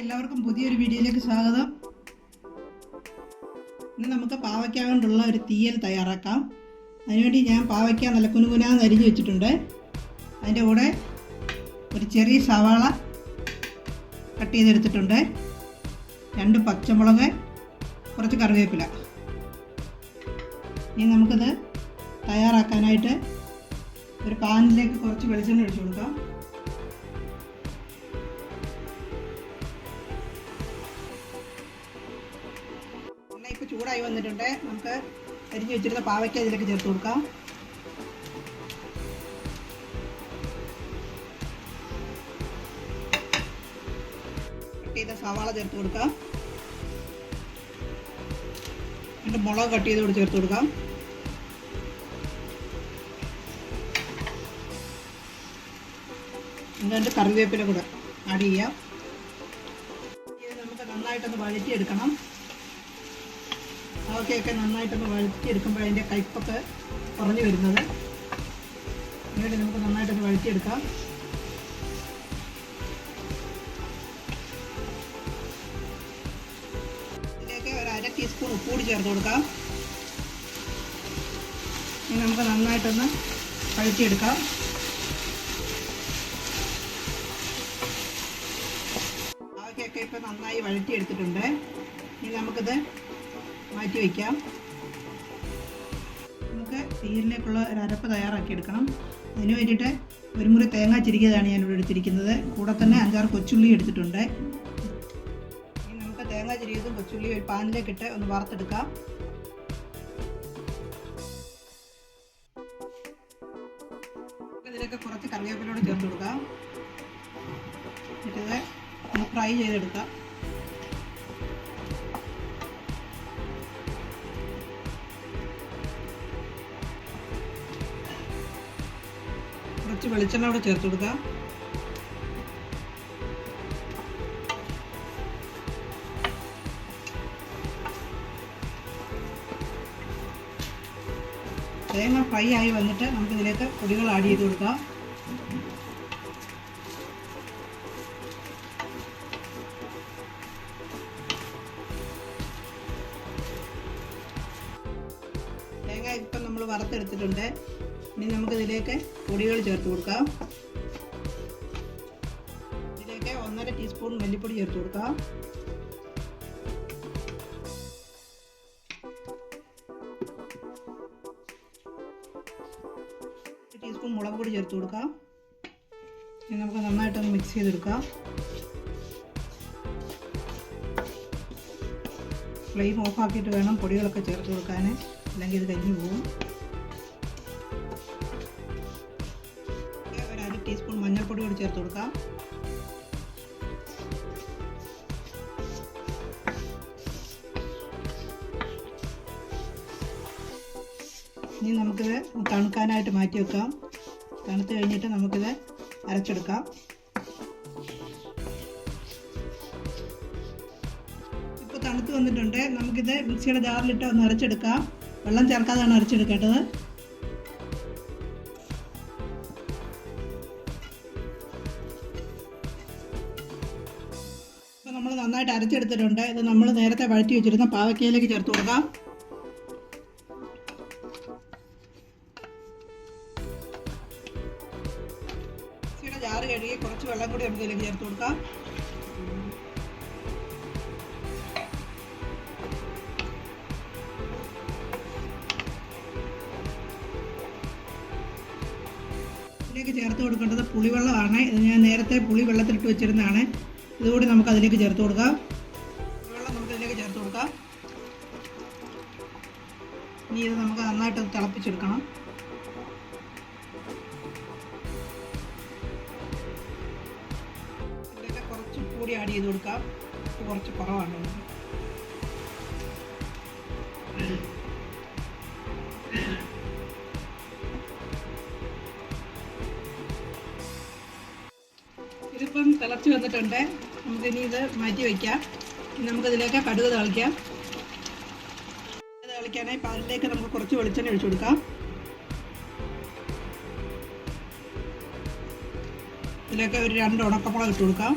എല്ലാവർക്കും പുതിയൊരു വീഡിയോയിലേക്ക് സ്വാഗതം. ഇന്ന് നമുക്ക് പാവയ്ക്ക കൊണ്ടുള്ള ഒരു തീയൽ തയ്യാറാക്കാം. അതിനുവേണ്ടി ഞാൻ പാവയ്ക്ക നല്ല കുനുകുനാന്ന് അരിഞ്ഞു വെച്ചിട്ടുണ്ട്. അതിന്റെ കൂടെ ഒരു ചെറിയ സവാള കട്ട് ചെയ്തെടുത്തിട്ടുണ്ട്. രണ്ട് പച്ചമുളക് കുറച്ച് കറിവേപ്പില. ഇനി നമുക്കിത് തയ്യാറാക്കാനായിട്ട് ഒരു പാനിലേക്ക് കുറച്ച് വെളിച്ചെണ്ണ ഒഴിച്ചു കൊടുക്കാം. എണ്ണ ചൂടായി വന്നിട്ടുണ്ട്. നമുക്ക് അരിഞ്ഞു വെച്ചിരുന്ന പാവയ്ക്ക ഇതിലേക്ക് ചേർത്ത് കൊടുക്കാം. ചെയ്ത സവാള ചേർത്ത് കൊടുക്കാം. എന്നിട്ട് മുളക് കട്ട് ചെയ്ത് കൂടി ചേർത്ത് കൊടുക്കാം. എന്നിട്ട് കറിവേപ്പില കൂടെ ആഡ് ചെയ്യാം. നമുക്ക് നന്നായിട്ടൊന്ന് വഴറ്റിയെടുക്കണം. അതൊക്കെയൊക്കെ നന്നായിട്ടൊന്ന് വഴറ്റിയെടുക്കുമ്പോൾ അതിന്റെ കയ്പൊക്കെ കുറഞ്ഞു വരുന്നത്. എന്നിട്ട് നമുക്ക് നന്നായിട്ടൊന്ന് വഴറ്റിയെടുക്കാം. ഇതിലേക്ക് ഒരു അര ടീസ്പൂൺ ഉപ്പ് കൂടി ചേർത്ത് കൊടുക്കാം. ഇനി നമുക്ക് നന്നായിട്ടൊന്ന് വഴറ്റിയെടുക്കാം. ആവയ്ക്കൊക്കെ ഇപ്പോൾ നന്നായി വഴറ്റിയെടുത്തിട്ടുണ്ട്. ഇനി നമുക്കിത് മാറ്റി വയ്ക്കാം. നമുക്ക് തീയലിലേക്കുള്ള ഒരു അരപ്പ് തയ്യാറാക്കി എടുക്കണം അതിന് വേണ്ടിയിട്ട് ഒരു മുറി തേങ്ങ ചിരിക്കതാണ് ഇവിടെ എടുത്തിരിക്കുന്നത്. കൂടെ തന്നെ അഞ്ചാറ് കൊച്ചുള്ളി എടുത്തിട്ടുണ്ട്. ഇനി നമുക്ക് തേങ്ങ ചിരിയതും കൊച്ചുള്ളി ഒരു പാനിലേക്ക് ഇട്ട് ഒന്ന് വറുത്തെടുക്കാം. ഇതിലേക്ക് കുറച്ച് കറിവേപ്പിലൂടെ ചേർത്ത് കൊടുക്കാം. എന്നിട്ടിത് ഒന്ന് ഫ്രൈ ചെയ്തെടുക്കാം. കുറച്ച് വെളിച്ചെണ്ണ കൂടെ ചേർത്ത് കൊടുക്കാം. തേങ്ങ ഫ്രൈ ആയി വന്നിട്ട് നമുക്ക് ഇതിലേക്ക് പൊടികൾ ആഡ് ചെയ്ത് കൊടുക്കാം. തേങ്ങ ഇപ്പം നമ്മൾ വറുത്തെടുത്തിട്ടുണ്ട്. ഇനി നമുക്ക് ഇതിലേക്ക് പൊടികൾ ചേർത്ത് കൊടുക്കാം. ഇതിലേക്ക് ഒന്നര ടീസ്പൂൺ മല്ലിപ്പൊടി ചേർത്ത് കൊടുക്കാം. ടീസ്പൂൺ മുളക് പൊടി ചേർത്ത് കൊടുക്കാം. ഇനി നമുക്ക് നന്നായിട്ടൊന്ന് മിക്സ് ചെയ്തെടുക്കാം. ഫ്ലെയിം ഓഫാക്കിയിട്ട് വേണം പൊടികളൊക്കെ ചേർത്ത് കൊടുക്കാൻ അല്ലെങ്കിൽ ഇത് കരിഞ്ഞു പോകും. മഞ്ഞൾപ്പൊടി കൂടി ചേർത്ത് കൊടുക്കാം. ഇനി നമുക്കിത് തണുക്കാനായിട്ട് മാറ്റി വെക്കാം. തണുത്ത് കഴിഞ്ഞിട്ട് നമുക്കിത് അരച്ചെടുക്കാം. ഇപ്പോൾ തണുത്ത് വന്നിട്ടുണ്ട്. നമുക്കിത് മിക്സിയുടെ ജാറിലിട്ട് ഒന്ന് അരച്ചെടുക്കാം. വെള്ളം ചേർക്കാതെയാണ് അരച്ചെടുക്കേണ്ടത്. നമ്മൾ നന്നായിട്ട് അരച്ചെടുത്തിട്ടുണ്ട്. ഇത് നമ്മൾ നേരത്തെ വഴറ്റി വെച്ചിരുന്ന പാവയ്ക്കയിലേക്ക് ചേർത്ത് കൊടുക്കാം. ജാറ് കഴുകി കുറച്ച് വെള്ളം കൂടി നമുക്ക് ഇതിലേക്ക് ചേർത്ത് കൊടുക്കാം. ഇതിലേക്ക് ചേർത്ത് കൊടുക്കേണ്ടത് പുളിവെള്ളമാണ്. ഇത് ഞാൻ നേരത്തെ പുളി വെള്ളത്തിലിട്ട് വെച്ചിരുന്നതാണ്. ഇതുകൂടി നമുക്ക് അതിലേക്ക് ചേർത്ത് കൊടുക്കാം. വെള്ളം നമുക്ക് ഇതിലേക്ക് ചേർത്ത് കൊടുക്കാം. ഇനി ഇത് നമുക്ക് നന്നായിട്ട് തിളപ്പിച്ചെടുക്കണം. ഇതിലേക്ക് കുറച്ച് കൂടി ആഡ് ചെയ്ത് കൊടുക്കാം. കുറച്ച് കുറവാണ്. ഇതിപ്പം തിളച്ച് വന്നിട്ടുണ്ട്. നമുക്കിനി ഇത് മാറ്റി വയ്ക്കാം. നമുക്കിതിലേക്ക് കടുക് തളിക്കാം. തളിക്കാനായി പാലിലേക്ക് നമുക്ക് കുറച്ച് വെളിച്ചെണ്ണ ഒഴിച്ചു കൊടുക്കാം. ഇതിലേക്ക് ഒരു രണ്ട് ഉണക്കപ്പുളം ഇട്ട് കൊടുക്കാം.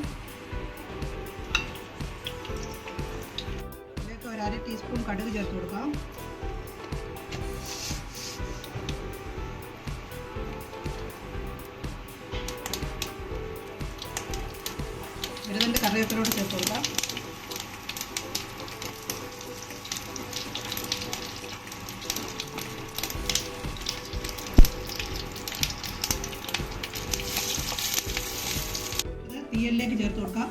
ഇതിലേക്ക് ഒരു അര ടീസ്പൂൺ കടുക് ചേർത്ത് കൊടുക്കാം. കറിവേപ്പിലോട് ചേർത്ത് കൊടുക്കാം. തീയലിലേക്ക് ചേർത്ത് കൊടുക്കാം.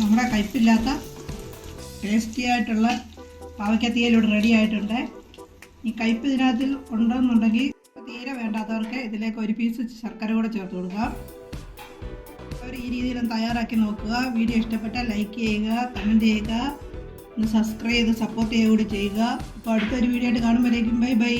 നമ്മുടെ കയ്പില്ലാത്ത ടേസ്റ്റി ആയിട്ടുള്ള പാവയ്ക്ക തീയലിവിടെ റെഡി ആയിട്ടുണ്ട്. ഈ കയ്പ് ഇതിനകത്തിൽ ഉണ്ടെന്നുണ്ടെങ്കിൽ വേണ്ടാത്തവർക്ക് ഇതിലേക്ക് ഒരു പീസ് ശർക്കര കൂടെ ചേർത്ത് കൊടുക്കുക. അവർ ഈ രീതിയിലും തയ്യാറാക്കി നോക്കുക. വീഡിയോ ഇഷ്ടപ്പെട്ടാൽ ലൈക്ക് ചെയ്യുക കമന്റ് ചെയ്യുക ഒന്ന് സബ്സ്ക്രൈബ് ചെയ്ത് സപ്പോർട്ട് ചെയ്യുക കൂടി ചെയ്യുക. അപ്പോൾ അടുത്തൊരു വീഡിയോ ആയിട്ട് കാണുമ്പോഴേക്കും ബൈ ബൈ